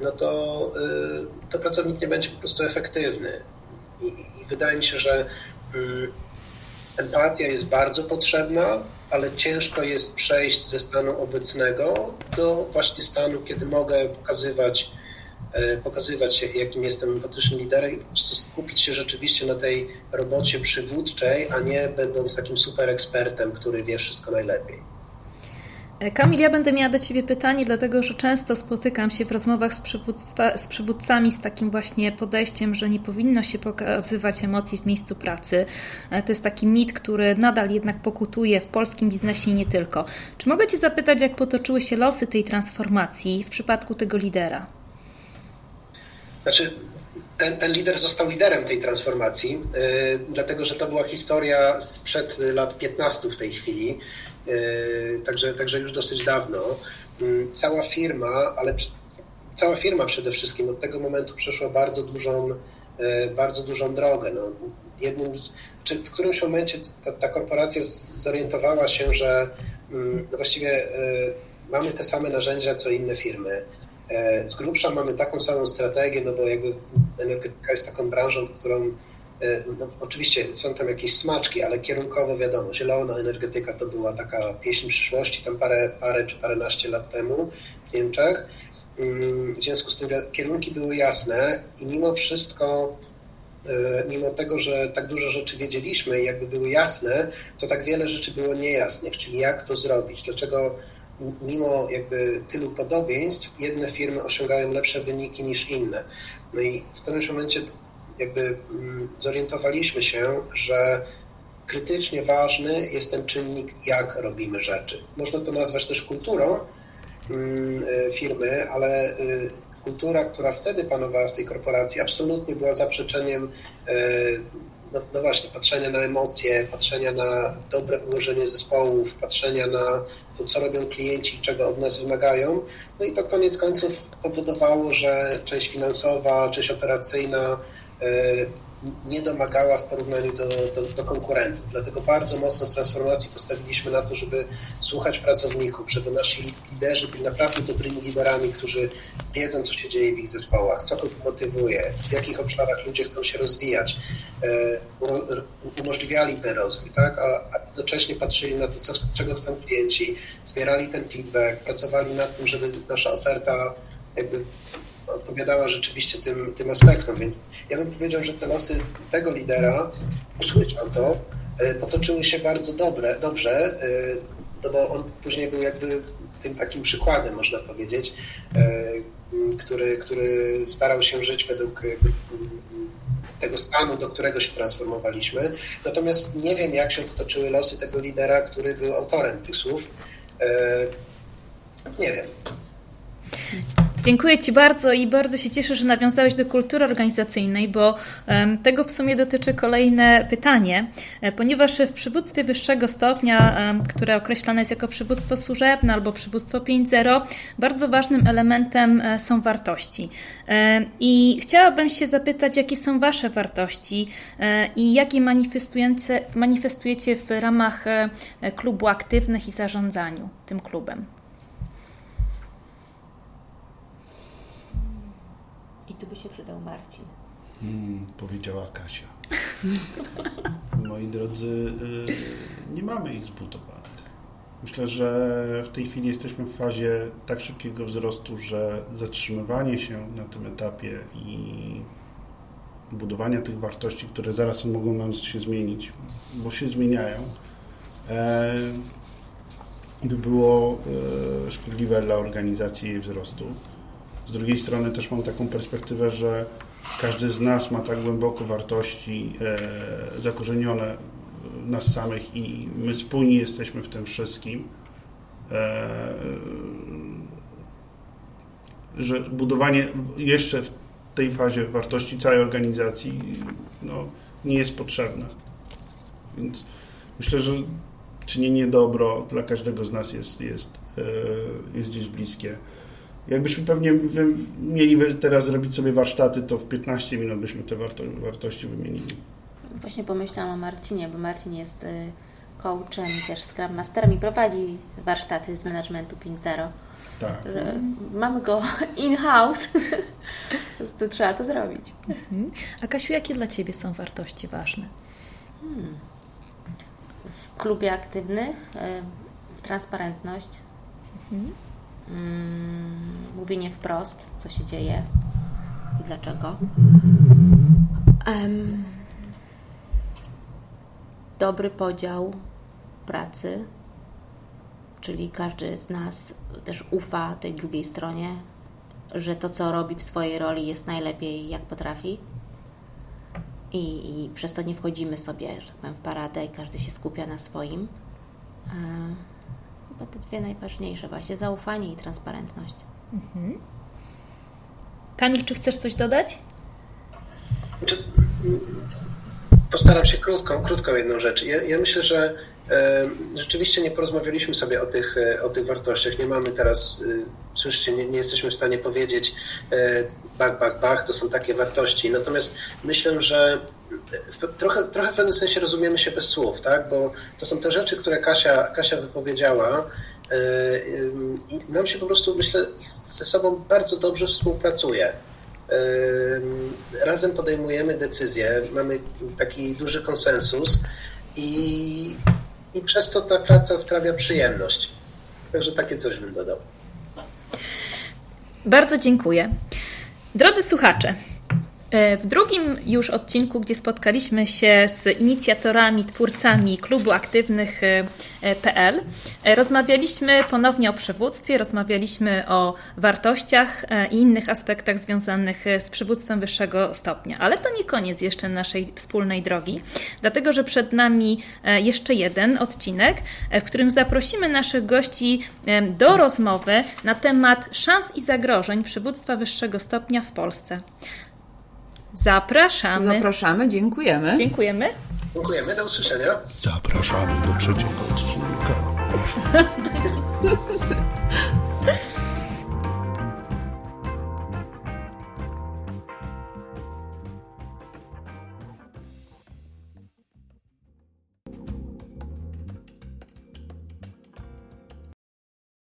no to, to pracownik nie będzie po prostu efektywny. I, i wydaje mi się, że empatia jest bardzo potrzebna, ale ciężko jest przejść ze stanu obecnego do właśnie stanu, kiedy mogę pokazywać, e, pokazywać jakim jestem empatycznym liderem i po prostu skupić się rzeczywiście na tej robocie przywódczej, a nie będąc takim super ekspertem, który wie wszystko najlepiej. E, Kamil, ja będę miała do Ciebie pytanie, dlatego że często spotykam się w rozmowach z, z przywódcami z takim właśnie podejściem, że nie powinno się pokazywać emocji w miejscu pracy. E, to jest taki mit, który nadal jednak pokutuje w polskim biznesie i nie tylko. Czy mogę Cię zapytać, jak potoczyły się losy tej transformacji w przypadku tego lidera? Znaczy, ten, ten lider został liderem tej transformacji, yy, dlatego że to była historia sprzed lat 15 w tej chwili. Yy, także, także już dosyć dawno. Yy, cała firma, ale cała firma przede wszystkim od tego momentu przeszła bardzo dużą, yy, bardzo dużą drogę. No, jednym, czy w którymś momencie ta, ta korporacja zorientowała się, że no właściwie mamy te same narzędzia co inne firmy. Z grubsza mamy taką samą strategię, no bo jakby energetyka jest taką branżą, w którą no, oczywiście są tam jakieś smaczki, ale kierunkowo wiadomo, zielona energetyka to była taka pieśń przyszłości tam parę, parę czy paręnaście lat temu w Niemczech. Mm, w związku z tym kierunki były jasne i mimo wszystko, e, mimo tego, że tak dużo rzeczy wiedzieliśmy i jakby były jasne, to tak wiele rzeczy było niejasnych, czyli jak to zrobić, dlaczego mimo jakby tylu podobieństw jedne firmy osiągają lepsze wyniki niż inne. No i w którymś momencie jakby mm, zorientowaliśmy się, że krytycznie ważny jest ten czynnik, jak robimy rzeczy. Można to nazwać też kulturą mm, y, firmy, ale y, kultura, która wtedy panowała w tej korporacji, absolutnie była zaprzeczeniem y, no, no, właśnie, patrzenia na emocje, patrzenia na dobre ułożenie zespołów, patrzenia na to, co robią klienci, czego od nas wymagają. No i to koniec końców powodowało, że część finansowa, część operacyjna E, nie domagała w porównaniu do, do, do, konkurentów. Dlatego bardzo mocno w transformacji postawiliśmy na to, żeby słuchać pracowników, żeby nasi liderzy byli naprawdę dobrymi liderami, którzy wiedzą, co się dzieje w ich zespołach, co ich motywuje, w jakich obszarach ludzie chcą się rozwijać, e, umożliwiali ten rozwój, tak? a, jednocześnie patrzyli na to, co, czego chcą klienci, zbierali ten feedback, pracowali nad tym, żeby nasza oferta jakby odpowiadała rzeczywiście tym, tym aspektom, więc ja bym powiedział, że te losy tego lidera, usłyszał to, e, potoczyły się bardzo dobre, dobrze, e, no bo on później był jakby tym takim przykładem, można powiedzieć, e, który, który starał się żyć według tego stanu, do którego się transformowaliśmy. Natomiast nie wiem, jak się potoczyły losy tego lidera, który był autorem tych słów. Nie wiem. Dziękuję Ci bardzo i bardzo się cieszę, że nawiązałeś do kultury organizacyjnej, bo tego w sumie dotyczy kolejne pytanie, e, ponieważ w przywództwie wyższego stopnia, które określane jest jako przywództwo służebne albo przywództwo 5.0, bardzo ważnym elementem e, są wartości. E, I chciałabym się zapytać, jakie są Wasze wartości i jakie manifestujecie, manifestujecie w ramach klubu aktywnych i zarządzaniu tym klubem. Tu by się przydał Marcin. Hmm, powiedziała Kasia. Moi drodzy, y, nie mamy ich zbudowanych. Myślę, że w tej chwili jesteśmy w fazie tak szybkiego wzrostu, że zatrzymywanie się na tym etapie i budowania tych wartości, które zaraz mogą nam się zmienić, bo się zmieniają, e, by było e, szkodliwe dla organizacji jej wzrostu. Z drugiej strony też mam taką perspektywę, że każdy z nas ma tak głęboko wartości e, zakorzenione nas samych i my spójni jesteśmy w tym wszystkim, e, że budowanie jeszcze w tej fazie wartości całej organizacji no, nie jest potrzebne. Więc myślę, że czynienie dobro dla każdego z nas jest, jest, e, jest gdzieś bliskie. Jakbyśmy pewnie mieli teraz zrobić sobie warsztaty, to w 15 minut byśmy te warto wartości wymienili. Właśnie pomyślałam o Marcinie, bo Marcin jest y, coachem, też Scrum Masterem i prowadzi warsztaty z managementu 5.0. Tak. że mamy go in-house, to trzeba to zrobić. A Kasiu, jakie dla Ciebie są wartości ważne? W klubie aktywnych e, transparentność, mm, mówienie wprost, co się dzieje i dlaczego. Em, dobry podział pracy, czyli każdy z nas też ufa tej drugiej stronie, że to, co robi w swojej roli, jest najlepiej, jak potrafi. I, I przez to nie wchodzimy sobie, że tak powiem, w paradę i każdy się skupia na swoim. E, chyba te dwie najważniejsze właśnie, zaufanie i transparentność. Kamil, czy chcesz coś dodać? Znaczy, Postaram się krótką, krótką jedną rzecz. Ja, ja myślę, że e, rzeczywiście nie porozmawialiśmy sobie o tych, e, o tych wartościach. Nie mamy teraz, e, słyszycie, nie, nie jesteśmy w stanie powiedzieć e, bach, bach, bach, to są takie wartości. Natomiast myślę, że trochę, trochę w pewnym sensie rozumiemy się bez słów, tak? Bo to są te rzeczy, które Kasia, Kasia wypowiedziała. e, I nam się po prostu, myślę, ze sobą bardzo dobrze współpracuje. Ym, Razem podejmujemy decyzje, mamy taki duży konsensus i, i przez to ta praca sprawia przyjemność. Także takie coś bym dodał. Bardzo dziękuję. Drodzy słuchacze, e, w drugim już odcinku, gdzie spotkaliśmy się z inicjatorami, twórcami klubu aktywnych e, e, e, rozmawialiśmy ponownie o przywództwie, rozmawialiśmy o wartościach e, i innych aspektach związanych e, z przywództwem wyższego stopnia. Ale to nie koniec jeszcze naszej wspólnej drogi, dlatego że przed nami e, jeszcze jeden odcinek, e, w którym zaprosimy naszych gości e, do rozmowy na temat szans i zagrożeń przywództwa wyższego stopnia w Polsce. Zapraszamy. Zapraszamy, dziękujemy. Dziękujemy. Dziękujemy, do usłyszenia. Zapraszamy do trzeciego odcinka.